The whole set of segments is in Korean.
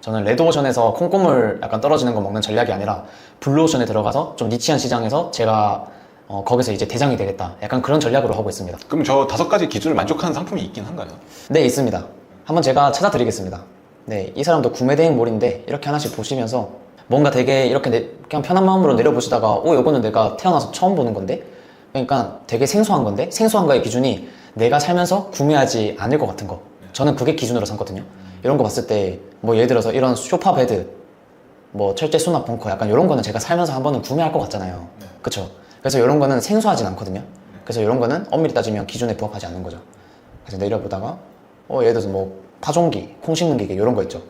저는 레드오션에서 콩고물 약간 떨어지는 거 먹는 전략이 아니라 블루오션에 들어가서 좀 니치한 시장에서 제가 어, 거기서 이제 대장이 되겠다. 약간 그런 전략으로 하고 있습니다. 그럼 저 다섯 가지 기준을 만족하는 상품이 있긴 한가요? 네, 있습니다. 한번 제가 찾아드리겠습니다. 네, 이 사람도 구매 대행 몰인데 이렇게 하나씩 보시면서 뭔가 되게 이렇게 내- 그냥 편한 마음으로 내려보시다가 오, 요거는 내가 태어나서 처음 보는 건데? 그러니까 되게 생소한 건데? 생소한 거의 기준이 내가 살면서 구매하지 않을 것 같은 거. 저는 그게 기준으로 삼거든요. 이런 거 봤을 때 뭐 예를 들어서 이런 소파 베드, 뭐 철제 수납 벙커 약간 이런 거는 제가 살면서 한 번은 구매할 것 같잖아요. 그쵸? 그래서 이런 거는 생소하진 않거든요. 그래서 이런 거는 엄밀히 따지면 기준에 부합하지 않는 거죠. 그래서 내려보다가 어, 예를 들어서 뭐 파종기, 콩 심는 기계 이런 거 있죠.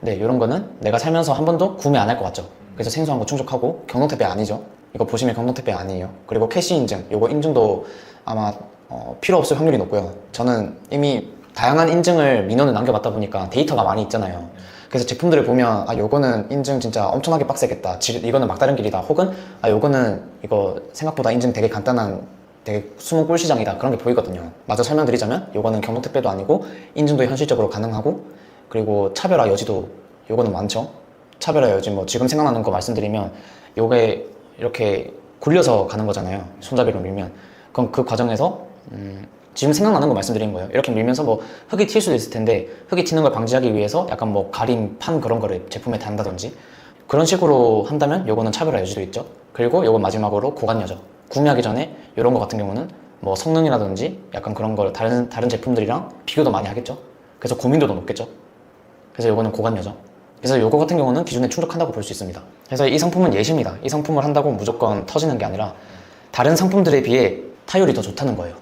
네, 이런 거는 내가 살면서 한 번도 구매 안 할 것 같죠. 그래서 생소한 거 충족하고 경동택배 아니죠. 이거 보시면 경동택배 아니에요. 그리고 캐시 인증, 요거 인증도 아마 어, 필요 없을 확률이 높고요. 저는 이미 다양한 인증을 민원을 남겨봤다 보니까 데이터가 많이 있잖아요. 그래서 제품들을 보면 아 요거는 인증 진짜 엄청나게 빡세겠다. 지- 이거는 막다른 길이다. 혹은 아 요거는 이거 생각보다 인증 되게 간단한 되게 숨은 꿀 시장이다. 그런 게 보이거든요. 마저 설명드리자면 요거는 경동택배도 아니고 인증도 현실적으로 가능하고 그리고 차별화 여지도 요거는 많죠. 차별화 여지 뭐 지금 생각나는 거 말씀드리면 요게 이렇게 굴려서 가는 거잖아요. 손잡이로 밀면 그럼 그 과정에서 음, 지금 생각나는 거 말씀드린 거예요. 이렇게 밀면서 뭐 흙이 튈 수도 있을 텐데 흙이 튀는 걸 방지하기 위해서 약간 뭐 가림 판 그런 거를 제품에 단다든지 그런 식으로 한다면 요거는 차별화 여지도 있죠. 그리고 요거 마지막으로 고관 여죠. 구매하기 전에 이런 거 같은 경우는 뭐 성능이라든지 약간 그런 걸 다른 다른 제품들이랑 비교도 많이 하겠죠. 그래서 고민도도 높겠죠. 그래서 요거는 고관여죠. 그래서 요거 같은 경우는 기준에 충족한다고 볼 수 있습니다. 그래서 이 상품은 예시입니다. 이 상품을 한다고 무조건 터지는 게 아니라 다른 상품들에 비해 타율이 더 좋다는 거예요.